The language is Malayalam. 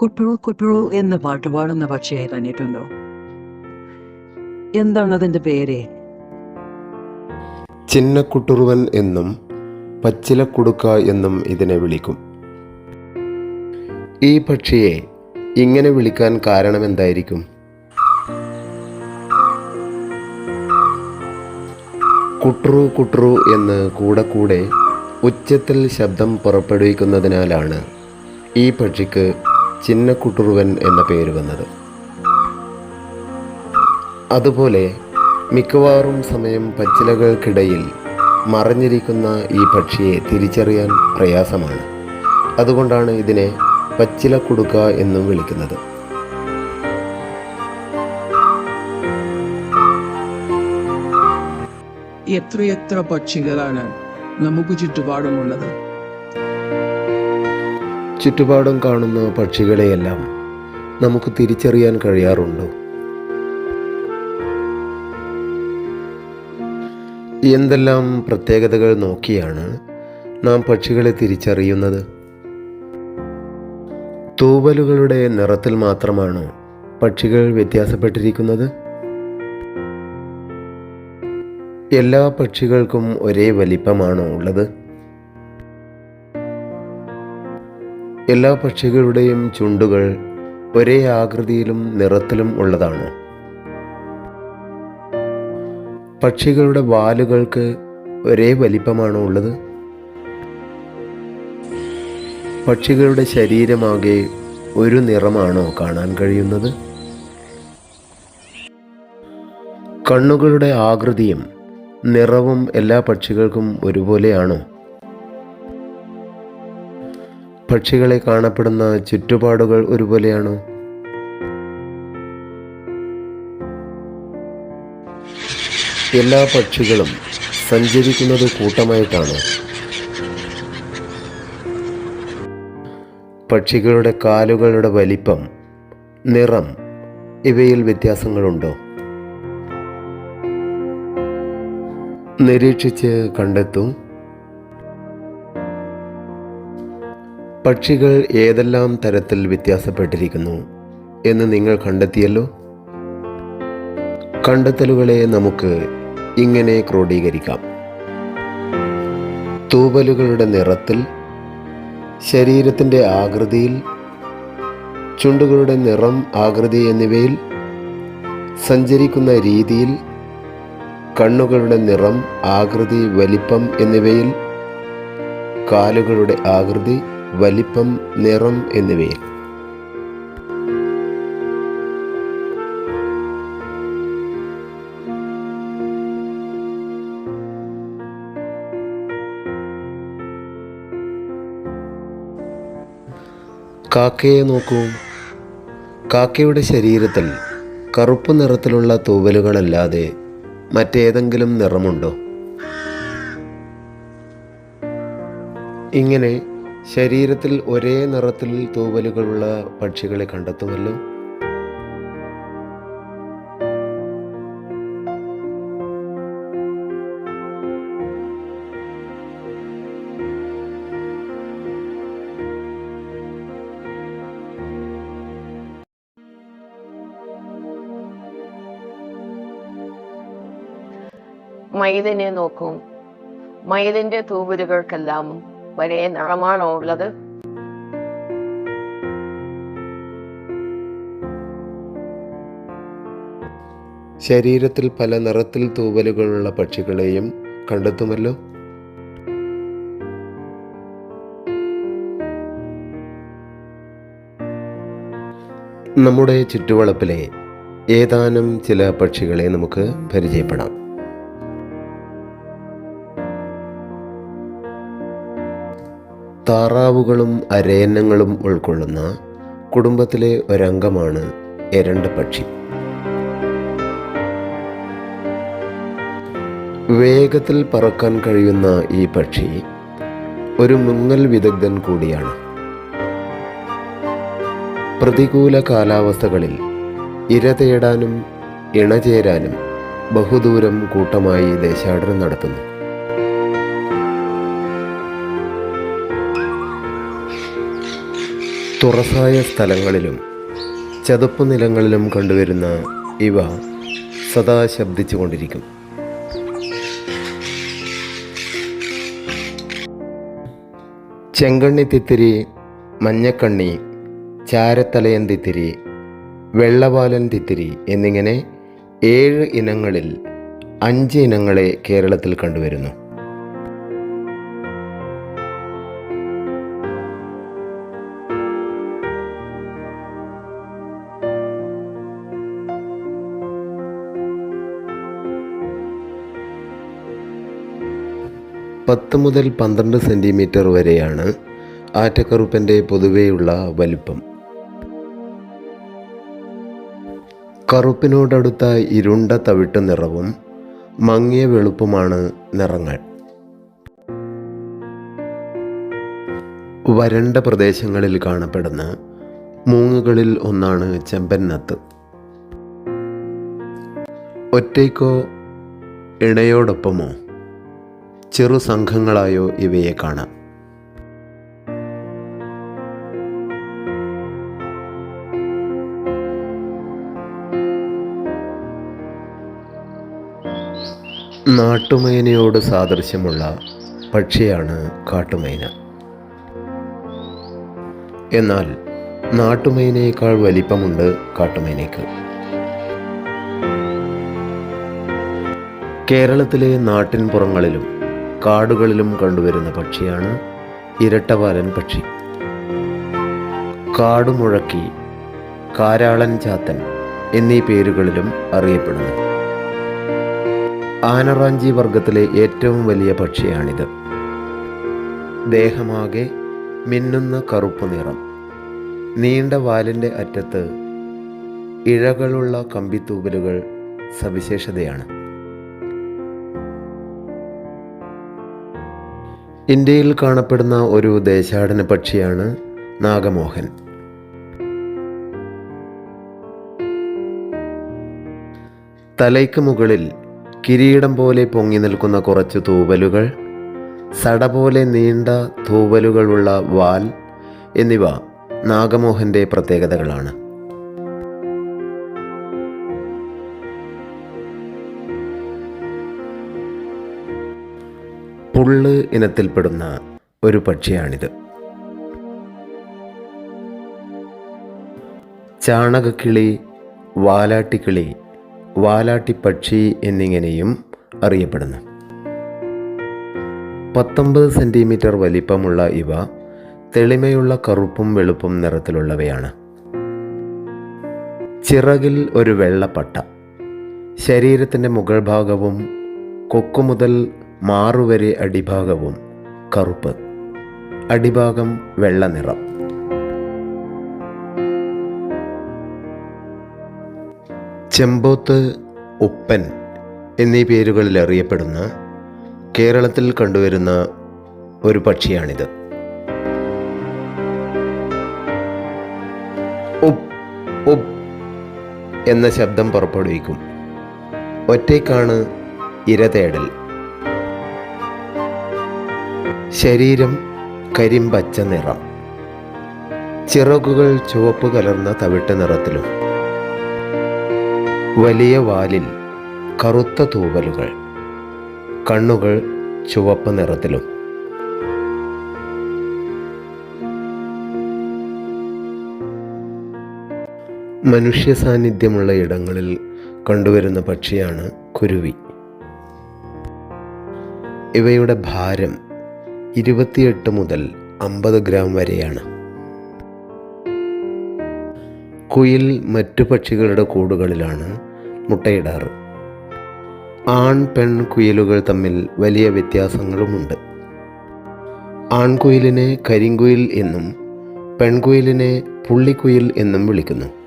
കുട്ടുറു കുട്ടുറു എന്ന പാട്ട് പാടുന്ന പക്ഷിയെ തന്നിട്ടുണ്ടോ? എന്താണ് അതിന്റെ പേര്? ചിന്നക്കുട്ടുറുവൻ എന്നും പച്ചിലക്കുടുക്ക എന്നും ഇതിനെ വിളിക്കും. ഈ പക്ഷിയെ ഇങ്ങനെ വിളിക്കാൻ കാരണം എന്തായിരിക്കും കുട്രു കുട്രു എന്ന് കൂടെ കൂടെ ഉച്ചത്തിൽ ശബ്ദം പുറപ്പെടുവിക്കുന്നതിനാലാണ് ഈ പക്ഷിക്ക് ചിന്നക്കുട്ടുറുവൻ എന്ന പേര് വന്നത്. അതുപോലെ മിക്കവാറും സമയം പച്ചിലകൾക്കിടയിൽ മറഞ്ഞിരിക്കുന്ന ഈ പക്ഷിയെ തിരിച്ചറിയാൻ പ്രയാസമാണ്. അതുകൊണ്ടാണ് ഇതിനെ പച്ചില കുടുക്ക എന്നും വിളിക്കുന്നത്. എത്രയെത്ര പക്ഷികളാണ് നമുക്ക് ചുറ്റുപാടുമുള്ളത്? ചുറ്റുപാടും കാണുന്ന പക്ഷികളെയെല്ലാം നമുക്ക് തിരിച്ചറിയാൻ കഴിയാറുണ്ട്. എന്തെല്ലാം പ്രത്യേകതകൾ നോക്കിയാണ് നാം പക്ഷികളെ തിരിച്ചറിയുന്നത്? തൂവലുകളുടെ നിറത്തിൽ മാത്രമാണ് പക്ഷികൾ വ്യത്യാസപ്പെട്ടിരിക്കുന്നത്? എല്ലാ പക്ഷികൾക്കും ഒരേ വലിപ്പമാണോ ഉള്ളത്? എല്ലാ പക്ഷികളുടെയും ചുണ്ടുകൾ ഒരേ ആകൃതിയിലും നിറത്തിലും ഉള്ളതാണ്. പക്ഷികളുടെ വാലുകൾക്ക് ഒരേ വലിപ്പമാണോ ഉള്ളത്? പക്ഷികളുടെ ശരീരമാകെ ഒരു നിറമാണോ കാണാൻ കഴിയുന്നത്? കണ്ണുകളുടെ ആകൃതിയും നിറവും എല്ലാ പക്ഷികൾക്കും ഒരുപോലെയാണോ? പക്ഷികളെ കാണപ്പെടുന്ന ചുറ്റുപാടുകൾ ഒരുപോലെയാണോ? എല്ലാ പക്ഷികളും സഞ്ചരിക്കുന്നത് കൂട്ടമായിട്ടാണ്? പക്ഷികളുടെ കാലുകളുടെ വലിപ്പം നിറം ഇവയിൽ വ്യത്യാസങ്ങളുണ്ടോ? നിരീക്ഷിച്ച് കണ്ടെത്തും. പക്ഷികൾ ഏതെല്ലാം തരത്തിൽ വ്യത്യാസപ്പെട്ടിരിക്കുന്നു എന്ന് നിങ്ങൾ കണ്ടെത്തിയല്ലോ? കണ്ടെത്തലുകളെ നമുക്ക് ഇങ്ങനെ ക്രോഡീകരിക്കാം. തൂവലുകളുടെ നിറത്തിൽ ശരീരത്തിന്റെ ആകൃതിയിൽ ചുണ്ടുകളുടെ നിറം ആകൃതി എന്നിവയിൽ സഞ്ചരിക്കുന്ന രീതിയിൽ കണ്ണുകളുടെ നിറം ആകൃതി വലിപ്പം എന്നിവയിൽ കാലുകളുടെ ആകൃതി വലിപ്പം നിറം എന്നിവയിൽ. കാക്കയെ നോക്കൂ. കാക്കയുടെ ശരീരത്തിൽ കറുപ്പ് നിറത്തിലുള്ള തൂവലുകളല്ലാതെ മറ്റേതെങ്കിലും നിറമുണ്ടോ? ഇങ്ങനെ ശരീരത്തിൽ ഒരേ നിറത്തിൽ തൂവലുകളുള്ള പക്ഷികളെ കണ്ടെത്തുമല്ലോ. മൈതനെ നോക്കും. മയിലിന്റെ തൂവലുകൾക്കെല്ലാം ഒരേ നിറമാണോ ഉള്ളത്? ശരീരത്തിൽ പല നിറത്തിൽ തൂവലുകളുള്ള പക്ഷികളെയും കണ്ടെത്തുമല്ലോ. നമ്മുടെ ചുറ്റുവളപ്പിലെ ഏതാനും ചില പക്ഷികളെ നമുക്ക് പരിചയപ്പെടാം. താറാവുകളും അരയന്നങ്ങളും ഉൾക്കൊള്ളുന്ന കുടുംബത്തിലെ ഒരംഗമാണ് എരണ്ട് പക്ഷി. വേഗത്തിൽ പറക്കാൻ കഴിയുന്ന ഈ പക്ഷി ഒരു മുങ്ങൽ വിദഗ്ധൻ കൂടിയാണ്. പ്രതികൂല കാലാവസ്ഥകളിൽ ഇര തേടാനും ഇണചേരാനും ബഹുദൂരം കൂട്ടമായി ദേശാടനം നടത്തുന്നു. തുറസായ സ്ഥലങ്ങളിലും ചതുപ്പ് നിലങ്ങളിലും കണ്ടുവരുന്ന ഇവ സദാ ശബ്ദിച്ചുകൊണ്ടിരിക്കും. ചെങ്കണ്ണി തിത്തിരി മഞ്ഞക്കണ്ണി ചാരത്തലയൻ തിത്തിരി വെള്ളവാലൻ തിത്തിരി എന്നിങ്ങനെ ഏഴ് ഇനങ്ങളിൽ അഞ്ച് ഇനങ്ങളെ കേരളത്തിൽ കണ്ടുവരുന്നു. പത്ത് മുതൽ പന്ത്രണ്ട് സെന്റിമീറ്റർ വരെയാണ് ആറ്റക്കറുപ്പന്റെ പൊതുവെയുള്ള വലിപ്പം. കറുപ്പിനോടടുത്ത ഇരുണ്ട തവിട്ട് നിറവും മങ്ങിയ വെളുപ്പുമാണ് നിറങ്ങൾ. വരണ്ട പ്രദേശങ്ങളിൽ കാണപ്പെടുന്ന മൂങ്ങുകളിൽ ഒന്നാണ് ചെമ്പന്നത്ത് ഒറ്റയ്ക്കോ ഇണയോടൊപ്പമോ ചെറു സംഘങ്ങളായോ ഇവയെ കാണാം. നാട്ടുമൈനയോട് സാദൃശ്യമുള്ള പക്ഷിയാണ് കാട്ടുമൈന എന്നാൽ നാട്ടുമൈനയേക്കാൾ വലിപ്പമുണ്ട് കാട്ടുമൈനയ്ക്ക് കേരളത്തിലെ നാട്ടിൻപുറങ്ങളിലും കാടുകളിലും കണ്ടുവരുന്ന പക്ഷിയാണ് ഇരട്ടവാലൻ പക്ഷി. കാടുമുഴക്കി കാരാളൻ ചാത്തൻ എന്നീ പേരുകളിലും അറിയപ്പെടുന്നു. ആനറാഞ്ചി വർഗത്തിലെ ഏറ്റവും വലിയ പക്ഷിയാണിത്. ദേഹമാകെ മിന്നുന്ന കറുപ്പ് നിറം. നീണ്ട വാലിന്റെ അറ്റത്ത് ഇഴകളുള്ള കമ്പിത്തൂവലുകൾ സവിശേഷതയാണ്. ഇന്ത്യയിൽ കാണപ്പെടുന്ന ഒരു ദേശാടന പക്ഷിയാണ് നാഗമോഹൻ. തലയ്ക്ക് മുകളിൽ കിരീടം പോലെ പൊങ്ങി നിൽക്കുന്ന കുറച്ച് തൂവലുകൾ സട പോലെ നീണ്ട തൂവലുകളുള്ള വാൽ എന്നിവ നാഗമോഹന്റെ പ്രത്യേകതകളാണ്. പുള്ള് ഇനത്തിൽപ്പെടുന്ന ഒരു പക്ഷിയാണിത്. ചാണകക്കിളി വാലാട്ടിക്കിളി വാലാട്ടിപ്പക്ഷി എന്നിങ്ങനെയും അറിയപ്പെടുന്നു. പത്തൊമ്പത് സെന്റിമീറ്റർ വലിപ്പമുള്ള ഇവ തെളിമയുള്ള കറുപ്പും വെളുപ്പും നിറത്തിലുള്ളവയാണ്. ചിറകിൽ ഒരു വെള്ളപ്പട്ട. ശരീരത്തിന്റെ മുകൾ ഭാഗവും കൊക്കു മുതൽ മാറുവരെ അടിഭാഗവും കറുപ്പ്. അടിഭാഗം വെള്ളനിറം ചെമ്പോത്ത് ഉപ്പൻ എന്നീ പേരുകളിൽ അറിയപ്പെടുന്ന കേരളത്തിൽ കണ്ടുവരുന്ന ഒരു പക്ഷിയാണിത്. എന്ന ശബ്ദം പുറപ്പെടുവിക്കും. ഒറ്റയ്ക്കാണ് ഇര തേടൽ. ശരീരം കരിമ്പച്ച നിറം. ചിറകുകൾ ചുവപ്പ് കലർന്ന തവിട്ട് നിറത്തിലും. വലിയ വാലിൽ കറുത്ത തൂവലുകൾ. കണ്ണുകൾ ചുവപ്പ് നിറത്തിലും. മനുഷ്യ സാന്നിധ്യമുള്ള ഇടങ്ങളിൽ കണ്ടുവരുന്ന പക്ഷിയാണ് കുരുവി. ഇവയുടെ ഭാരം ഇരുപത്തിയെട്ട് മുതൽ അമ്പത് ഗ്രാം വരെയാണ്. കുയിൽ മറ്റു പക്ഷികളുടെ കൂടുകളിലാണ് മുട്ടയിടാറ്. ആൺ പെൺ കുയിലുകൾ തമ്മിൽ വലിയ വ്യത്യാസങ്ങളുമുണ്ട്. ആൺകുയിലിനെ കരിങ്കുയിൽ എന്നും പെൺകുയിലിനെ പുള്ളിക്കുയിൽ എന്നും വിളിക്കുന്നു.